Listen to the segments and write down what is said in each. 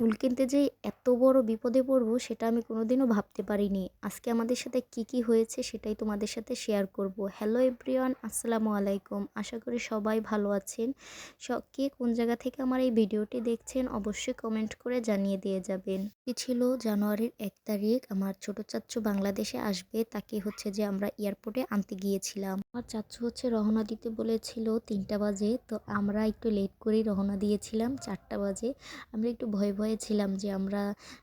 ফুল কিনতে যে এত বড় বিপদে পড়ব, সেটা আমি কোনোদিনও ভাবতে পারিনি। আজকে আমাদের সাথে কি কি হয়েছে সেটাই তোমাদের সাথে শেয়ার করব। হ্যালো এভরিওয়ান আসসালামু আলাইকুম। আশা করি সবাই ভালো আছেন। কে কোন জায়গা থেকে আমার এই ভিডিওটি দেখছেন, অবশ্যই কমেন্ট করে জানিয়ে দিয়ে যাবেন। ছিল জানুয়ারির এক তারিখ, আমার ছোট চাচ্চু বাংলাদেশে আসবে, তাকে হচ্ছে যে আমরা এয়ারপোর্টে আনতে গিয়েছিলাম। আমার চাচ্চু হচ্ছে রওনা দিতে বলেছিল তিনটা বাজে, তো আমরা একটু লেট করেই রওনা দিয়েছিলাম, চারটা বাজে। আমরা একটু ভয়ে ভয়ে ছিলাম যে আমরা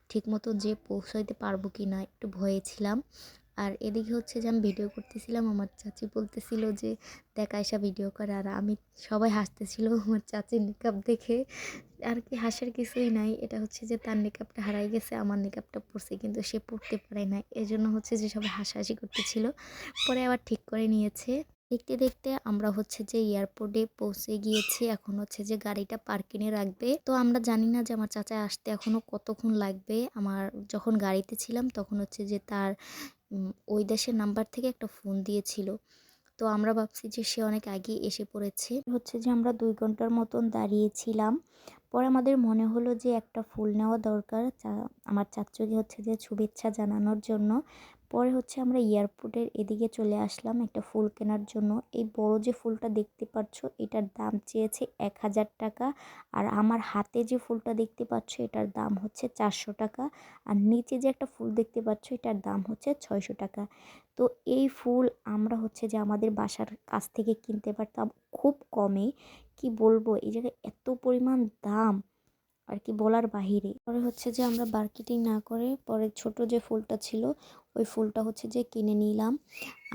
ঠিকমতো যে পৌঁছাইতে পারব কি না একটু ভয়ে ছিলাম আর এদিকে হচ্ছে যে আমি ভিডিও করতেছিলাম, আমার চাচি বলতেছিল যে, দেখ আয়সা ভিডিও করে। আর আমি সবাই হাসতেছিল আমার চাচির নিকাপ দেখে। আর কি হাসার কিছুই নাই। এটা হচ্ছে যে তার নিকাপটা হারাই গেছে, আমার নিকাপটা পড়ছে, কিন্তু সে পড়তে পারে না এজন্য হচ্ছে যে সবাই হাসাহাসি করতেছিল। পরে আবার ঠিক করে নিয়েছে। দেখতে দেখতে আমরা হচ্ছে যে এয়ারপোর্টে পৌঁছে গিয়েছি। এখন হচ্ছে যে গাড়িটা পার্কিংয়ে রাখবে। তো আমরা জানি না যে আমার চাচা আসতে এখনও কতক্ষণ লাগবে। আমার যখন গাড়িতে ছিলাম তখন হচ্ছে যে তার ওই দেশের নাম্বার থেকে একটা ফোন দিয়েছিল। তো আমরা ভাবছি যে সে অনেক আগে এসে পড়েছে। হচ্ছে যে আমরা দুই ঘণ্টার মতন দাঁড়িয়েছিলাম। পরে আমাদের মনে হলো যে একটা ফুল নেওয়া দরকার আমার চাচুকে হচ্ছে যে শুভেচ্ছা জানানোর জন্য। পরে হচ্ছে আমরা এয়ারপোর্টের এদিকে চলে আসলাম একটা ফুল কেনার জন্য। এই বড় যে ফুলটা দেখতে পাচ্ছ, এটার দাম চেয়েছে এক হাজার টাকা। আর আমার হাতে যে ফুলটা দেখতে পাচ্ছ, এটার দাম হচ্ছে চারশো টাকা। আর নিচে যে একটা ফুল দেখতে পাচ্ছ, এটার দাম হচ্ছে ছয়শো টাকা। তো এই ফুল আমরা হচ্ছে যে আমাদের বাসার কাছ থেকে কিনতে পারতাম খুব কমে। কি বলব, এই জায়গায় এত পরিমাণ দাম, আর কি বলার বাহিরে। পরে হচ্ছে যে আমরা মার্কেটিং না করে, পরে ছোট যে ফুলটা ছিল ওই ফুলটা হচ্ছে যে কিনে নিলাম।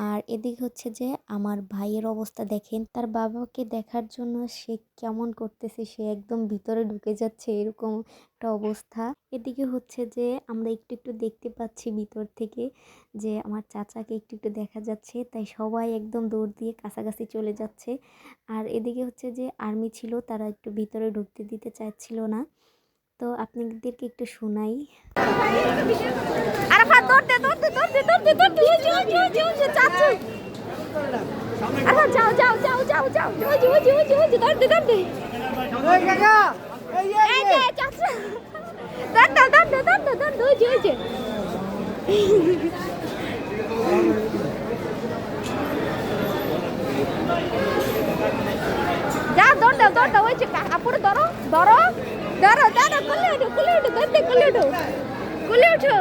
আর এদিকে হচ্ছে যে আমার ভাইয়ের অবস্থা দেখেন, তার বাবাকে দেখার জন্য সে কেমন করতেছে, সে একদম ভিতরে ঢুকে যাচ্ছে, এরকম একটা অবস্থা। এদিকে হচ্ছে যে আমরা একটু একটু দেখতে পাচ্ছি ভিতর থেকে যে আমার চাচাকে একটু একটু দেখা যাচ্ছে, তাই সবাই একদম দৌড় দিয়ে কাছাকাছি চলে যাচ্ছে। আর এদিকে হচ্ছে যে আর্মি ছিল, তারা একটু ভিতরে ঢুকতে দিতে চাচ্ছিল না। তো আপনাদেরকে একটু শোনাই। আরাফাত দৌড়তে দৌড়তে দৌড়তে দৌড়তে দৌড়তে ওই যে ওই যে ওই যে ওই যে চাচু আরাফাত যাও যাও যাও যাও যাও ওই যে ওই যে ওই যে ওই যে দৌড়তে দৌড়তে এই যে চাচু দৌড়তে দৌড়তে দৌড়তে দৌড়তে ওই যে ওই যে যা দৌড় দাও দৌড় দাও ওই যে কাপড় ধরো ধরো ধরো ধরো কুলে উঠো কুলে উঠো দৌড়তে কুলে উঠো কুলে উঠো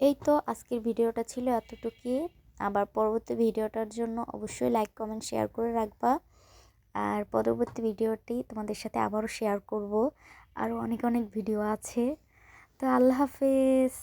এই তো আজকের ভিডিওটা ছিল এতটুকু আবার পরবর্তী ভিডিওটার জন্য অবশ্যই লাইক কমেন্ট শেয়ার করে রাখবা। আর পরবর্তী ভিডিওটি তোমাদের সাথে আবারও শেয়ার করব। আরও অনেক অনেক ভিডিও আছে। তো আল্লাহ হাফেজ।